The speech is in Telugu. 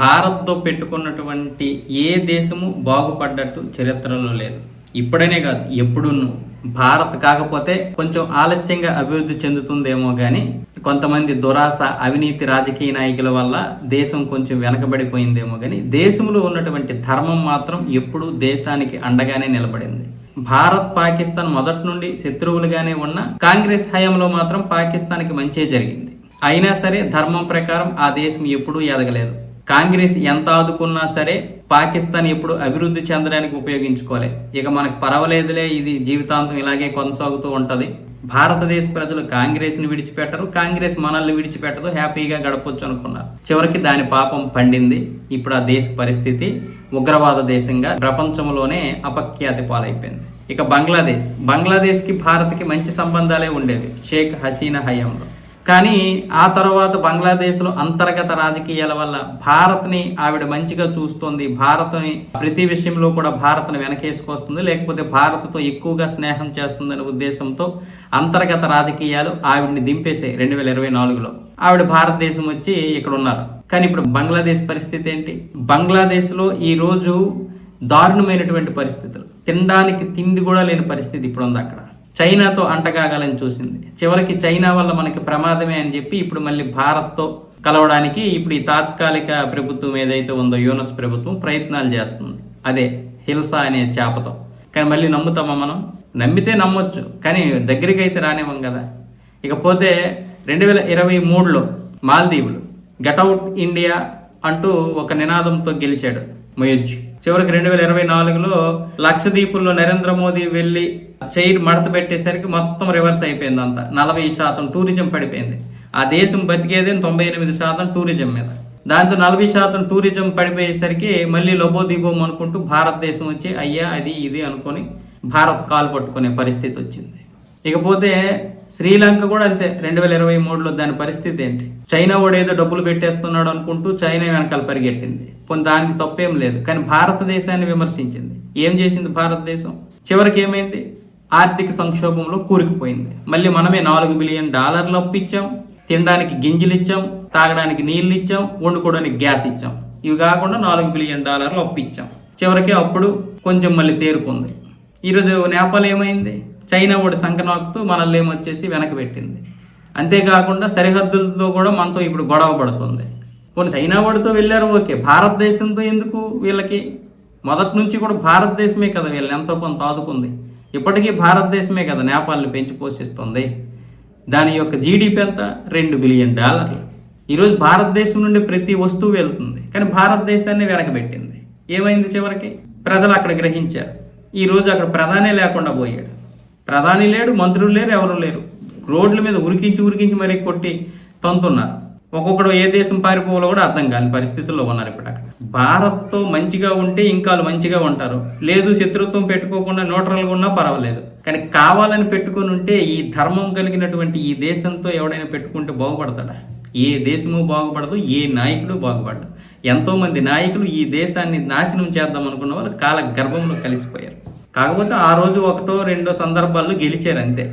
భారత్తో పెట్టుకున్నటువంటి ఏ దేశము బాగుపడ్డట్టు చరిత్రలో లేదు. ఇప్పుడనే కాదు ఎప్పుడును భారత్ కాకపోతే కొంచెం ఆలస్యంగా అభివృద్ధి చెందుతుందేమో కానీ కొంతమంది దురాశ అవినీతి రాజకీయ నాయకుల వల్ల దేశం కొంచెం వెనకబడిపోయిందేమో కానీ దేశంలో ఉన్నటువంటి ధర్మం మాత్రం ఎప్పుడూ దేశానికి అండగానే నిలబడింది. భారత్ పాకిస్తాన్ మొదటి నుండి శత్రువులుగానే ఉన్న కాంగ్రెస్ హయాంలో మాత్రం పాకిస్తాన్కి మంచే జరిగింది. అయినా సరే ధర్మం ప్రకారం ఆ దేశం ఎప్పుడూ ఎదగలేదు. కాంగ్రెస్ ఎంత ఆదుకున్నా సరే పాకిస్తాన్ ఎప్పుడు అభివృద్ధి చెందడానికి ఉపయోగించుకోలే. ఇక మనకు పర్వాలేదులే ఇది జీవితాంతం ఇలాగే కొనసాగుతూ ఉంటుంది. భారతదేశ ప్రజలు కాంగ్రెస్ని విడిచిపెట్టరు కాంగ్రెస్ మనల్ని విడిచిపెట్టదు హ్యాపీగా గడపొచ్చు అనుకున్నారు. చివరికి దాని పాపం పండింది. ఇప్పుడు ఆ దేశ పరిస్థితి ఉగ్రవాద దేశంగా ప్రపంచంలోనే అపఖ్యాతి పాలైపోయింది. ఇక బంగ్లాదేశ్. బంగ్లాదేశ్కి భారత్కి మంచి సంబంధాలే ఉండేవి. షేక్ హసీనా హయాంలో. కానీ ఆ తర్వాత బంగ్లాదేశ్లో అంతర్గత రాజకీయాల వల్ల భారత్ని ఆవిడ మంచిగా చూస్తుంది. భారత్ని ప్రతి విషయంలో కూడా భారత్ని వెనకేసుకొస్తుంది. లేకపోతే భారత్తో ఎక్కువగా స్నేహం చేస్తుందనే ఉద్దేశంతో అంతర్గత రాజకీయాలు ఆవిడని దింపేసాయి రెండు వేల ఇరవై నాలుగులో. ఆవిడ భారతదేశం వచ్చి ఇక్కడ ఉన్నారు. కానీ ఇప్పుడు బంగ్లాదేశ్ పరిస్థితి ఏంటి? బంగ్లాదేశ్లో ఈ రోజు దారుణమైనటువంటి పరిస్థితులు. తినడానికి తిండి కూడా లేని పరిస్థితి ఇప్పుడు ఉంది అక్కడ. చైనాతో అంటగాగాలని చూసింది. చివరికి చైనా వల్ల మనకి ప్రమాదమే అని చెప్పి ఇప్పుడు మళ్ళీ భారత్తో కలవడానికి ఇప్పుడు ఈ తాత్కాలిక ప్రభుత్వం ఏదైతే ఉందో యూనస్ ప్రభుత్వం ప్రయత్నాలు చేస్తుంది. అదే హిల్సా అనే చేపతో. కానీ మళ్ళీ నమ్ముతామా మనం? నమ్మితే నమ్మొచ్చు కానీ దగ్గరికి అయితే రానివ్వం కదా. ఇకపోతే రెండు వేల ఇరవై మూడులో మాల్దీవులు గటౌట్ ఇండియా అంటూ ఒక నినాదంతో గెలిచాడు మొయజ్ చివరికి రెండు వేల ఇరవై నాలుగులో లక్షద్వీపుల్లో నరేంద్ర మోదీ వెళ్ళి చైర్ మడత పెట్టేసరికి మొత్తం రివర్స్ అయిపోయింది అంతా నలభై శాతం టూరిజం పడిపోయింది. ఆ దేశం బతికేదే తొంభై ఎనిమిది శాతం టూరిజం మీద. దాంతో నలభై శాతం టూరిజం పడిపోయేసరికి మళ్ళీ లబోదీబోం అనుకుంటూ భారతదేశం వచ్చి అయ్యా అది ఇది అనుకొని భారత్ కాలు పట్టుకునే పరిస్థితి వచ్చింది. ఇకపోతే శ్రీలంక కూడా అంతే. రెండు వేల ఇరవై మూడులో దాని పరిస్థితి ఏంటి? చైనా వాడు ఏదో డబ్బులు పెట్టేస్తున్నాడు అనుకుంటూ చైనా వెనకాల పరిగెట్టింది. కొన్ని దానికి తప్పేం లేదు. కానీ భారతదేశాన్ని విమర్శించింది. ఏం చేసింది భారతదేశం? చివరికి ఏమైంది? ఆర్థిక సంక్షోభంలో కూరుకుపోయింది. మళ్ళీ మనమే నాలుగు బిలియన్ డాలర్లు అప్పిచ్చాం. తినడానికి గింజలు ఇచ్చాం. తాగడానికి నీళ్ళు ఇచ్చాం. వండుకోవడానికి గ్యాస్ ఇచ్చాం. ఇవి కాకుండా నాలుగు బిలియన్ డాలర్లు అప్పిచ్చాం. చివరికి అప్పుడు కొంచెం మళ్ళీ తేరుకుంది. ఈరోజు నేపాల్ ఏమైంది? చైనా వాడు సంకనాకుతూ మనల్ని ఏమొచ్చేసి వెనక పెట్టింది. అంతేకాకుండా సరిహద్దులతో కూడా మనతో ఇప్పుడు గొడవ పడుతుంది. కొన్ని చైనా వాడితో వెళ్ళారు ఓకే. భారతదేశంతో ఎందుకు వీళ్ళకి? మొదటి నుంచి కూడా భారతదేశమే కదా వీళ్ళని ఎంతో కొంత ఆదుకుంది. ఇప్పటికీ భారతదేశమే కదా నేపాల్ని పెంచి పోషిస్తుంది. దాని యొక్క జీడిపి ఎంత? రెండు బిలియన్ డాలర్లు. ఈరోజు భారతదేశం నుండి ప్రతి వస్తువు వెళ్తుంది కానీ భారతదేశాన్ని వెనకబెట్టింది ఏమైంది చివరికి? ప్రజలు అక్కడ గ్రహించారు. ఈరోజు అక్కడ ప్రధానే లేకుండా పోయాడు. ప్రధాని లేడు మంత్రులు లేరు ఎవరు లేరు. రోడ్ల మీద ఉరికించి ఉరికించి మరీ కొట్టి తంతున్నారు. ఒక్కొక్కడు ఏ దేశం పారిపోవాలో కూడా అర్థం కాని పరిస్థితుల్లో ఉన్నారు ఇప్పుడు అక్కడ. భారత్తో మంచిగా ఉంటే ఇంకా వాళ్ళు మంచిగా ఉంటారు. లేదు శత్రుత్వం పెట్టుకోకుండా న్యూట్రల్గా ఉన్నా పర్వాలేదు. కానీ కావాలని పెట్టుకొని ఉంటే ఈ ధర్మం కలిగినటువంటి ఈ దేశంతో ఎవడైనా పెట్టుకుంటే బాగుపడతాడా? ఏ దేశము బాగుపడదు ఏ నాయకుడు బాగుపడదు. ఎంతోమంది నాయకులు ఈ దేశాన్ని నాశనం చేద్దాం అనుకున్న వాళ్ళు కాల గర్భంలో కలిసిపోయారు. కాకపోతే ఆ రోజు ఒకటో రెండో సందర్భాల్లో గెలిచారు అంతే.